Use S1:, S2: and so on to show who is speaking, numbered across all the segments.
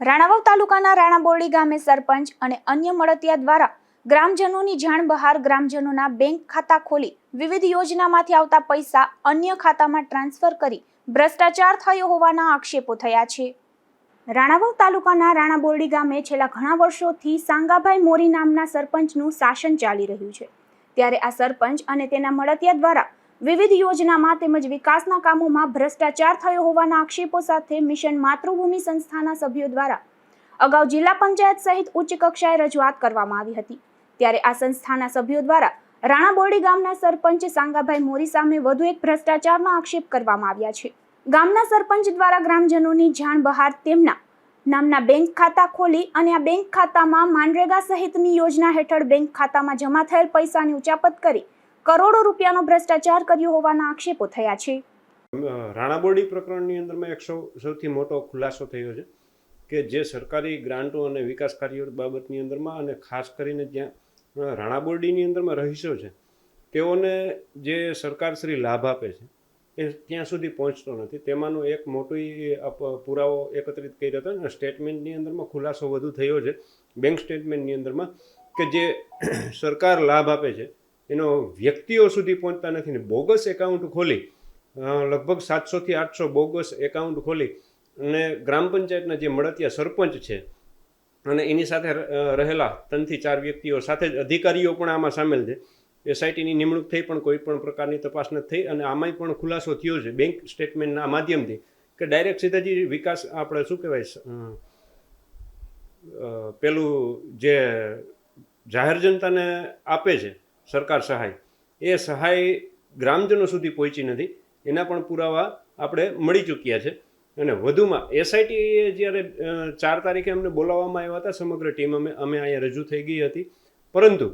S1: રાણાવાવ તાલુકાના રાણાબોરડી ગામે સરપંચ અને અન્ય મળતિયા દ્વારા ગ્રામજનોની જાણ બહાર ગ્રામજનોના બેંક ખાતા ખોલી વિવિધ યોજનામાંથી આવતા પૈસા અન્ય ખાતામાં ટ્રાન્સફર કરી ભ્રષ્ટાચાર થયો હોવાના આક્ષેપો થયા છે. રાણાવાવ તાલુકાના રાણાબોરડી ગામે છેલ્લા ઘણા વર્ષોથી સાંગાભાઈ મોરી નામના સરપંચનું શાસન ચાલી રહ્યું છે. ત્યારે આ સરપંચ અને તેના મળતિયા દ્વારા વિવિધ યોજનામાં તેમજ વિકાસના કામોમાં ભ્રષ્ટાચાર થયો હોવાના આક્ષેપો સાથે મિશન માતૃભૂમિ સંસ્થાના સભ્યો દ્વારા અગાઉ જિલ્લા પંચાયત સહિત ઉચ્ચ કક્ષાએ રજૂઆત કરવામાં આવી હતી. ત્યારે આ સંસ્થાના સભ્યો દ્વારા રાણાબોરડી ગામના સરપંચ સાંગાભાઈ મોરી સામે વધુ એક ભ્રષ્ટાચારના આક્ષેપ કરવામાં આવ્યા છે. ગામના સરપંચ દ્વારા ગ્રામજનોની જાણ બહાર તેમના નામના બેંક ખાતા ખોલી અને આ બેંક ખાતામાં માનરેગા સહિતની યોજના હેઠળ બેંક ખાતામાં જમા થયેલ પૈસાની ઉચાપત કરી કરોડો રૂપિયાનો ભ્રષ્ટાચાર કર્યો હોવાના આક્ષેપો થયા છે.
S2: અ, રાણાબોરડી પ્રકરણની અંદરમાં એક સૌથી મોટો ખુલાસો થયો છે કે જે સરકારી ગ્રાન્ટો અને વિકાસ કાર્યો બાબતની અંદરમાં અને ખાસ કરીને જ્યાં રાણાબોરડીની અંદરમાં રહીશો છે તેઓને જે સરકારશ્રી લાભ આપે છે એ ત્યાં સુધી પહોંચતો નથી. તેમાંનો એક મોટો પુરાવો એકત્રિત કર્યો હતો અને સ્ટેટમેન્ટની અંદરમાં ખુલાસો વધુ થયો છે બેંક સ્ટેટમેન્ટની અંદરમાં કે જે સરકાર લાભ આપે છે એનો વ્યક્તિઓ સુધી પહોંચતા નથી ને બોગસ એકાઉન્ટ ખોલી લગભગ સાતસોથી આઠસો બોગસ એકાઉન્ટ ખોલી અને ગ્રામ પંચાયતના જે મળતિયા સરપંચ છે અને એની સાથે રહેલા ત્રણથી ચાર વ્યક્તિઓ સાથે જ અધિકારીઓ પણ આમાં સામેલ છે. એસઆઈટીની નિમણૂક થઈ પણ કોઈ પણ પ્રકારની તપાસ નથી થઈ અને આમાંય પણ ખુલાસો થયો છે બેંક સ્ટેટમેન્ટના માધ્યમથી કે ડાયરેક્ટ સીધા જે વિકાસ આપણે શું કહેવાય પેલું જે જાહેર જનતાને આપે છે સરકાર સહાય. એ સહાય ગ્રામજનો સુધી પહોંચી નથી. એના પણ પુરાવા આપણે મળી ચૂક્યા છે. અને વધુમાં એસઆઈટીએ જ્યારે ચાર તારીખે અમને બોલાવવામાં આવ્યા હતા, સમગ્ર ટીમ અમે અમે અહીંયા રજૂ થઈ ગઈ હતી. પરંતુ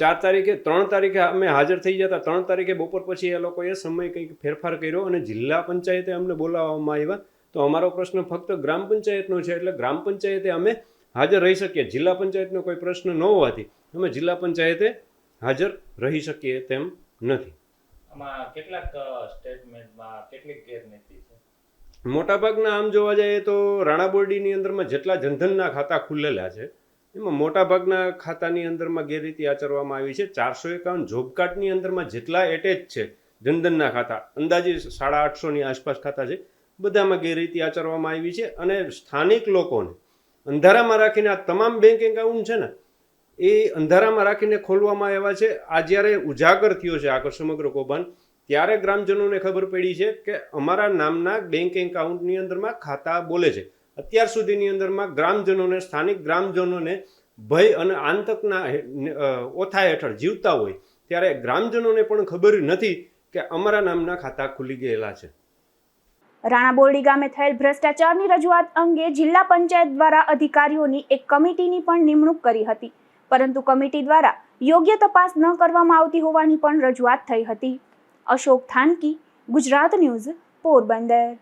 S2: ચાર તારીખે, ત્રણ તારીખે અમે હાજર થઈ હતા ત્રણ તારીખે બપોર પછી એ લોકોએ સમય કંઈક ફેરફાર કર્યો અને જિલ્લા પંચાયતે અમને બોલાવવામાં આવ્યા. તો અમારો પ્રશ્ન ફક્ત ગ્રામ પંચાયતનો છે, એટલે ગ્રામ પંચાયતે અમે હાજર રહી શકીએ. જિલ્લા પંચાયતનો કોઈ પ્રશ્ન ન હોવાથી અમે જિલ્લા પંચાયતે હાજર રહી શકીએ તેમ નથી.
S3: આમાં કેટલાક સ્ટેટમેન્ટમાં કેટલીક ગેરનીતિ છે?
S2: મોટાભાગના આમ જોવા જઈએ તો રાણા બોર્ડીની અંદરમાં જેટલા જનધનના ખાતા ખુલેલા છે એમાં મોટાભાગના ખાતાની અંદરમાં ગેરરીતિ આચરવામાં આવી છે. ચારસો એકાવન જોબ કાર્ડની અંદરમાં જેટલા એટેચ છે જનધનના ખાતા અંદાજે સાડા આઠસોની આસપાસ ખાતા છે બધામાં ગેરરીતિ આચરવામાં આવી છે અને સ્થાનિક લોકોને અંધારામાં રાખીને આ તમામ બેંક એકાઉન્ટ છે ને એ અંધારામાં રાખીને ખોલવામાં આવ્યા છે. આ જ્યારે ઉજાગર થયો છે આખો સમગ્ર કૌભાંડ, ત્યારે ગ્રામજનોને ખબર પડી છે કે અમારા નામના બેંક એકાઉન્ટની અંદરમાં ખાતા બોલે છે. અત્યાર સુધીની અંદરમાં ગ્રામજનોને, સ્થાનિક ગ્રામજનોને ભય અને આંતકના ઓથા હેઠળ જીવતા હોય, ત્યારે ગ્રામજનોને પણ ખબર નથી કે અમારા નામના ખાતા ખુલી ગયેલા છે.
S1: રાણાબોરડી ગામે થયેલ ભ્રષ્ટાચારની રજૂઆત અંગે જિલ્લા પંચાયત દ્વારા અધિકારીઓની એક કમિટીની પણ નિમણૂક કરી હતી. પરંતુ કમિટી દ્વારા યોગ્ય તપાસ ન કરવામાં આવતી હોવાની પણ રજૂઆત થઈ હતી. અશોક થાનકી, ગુજરાત ન્યૂઝ, પોરબંદર.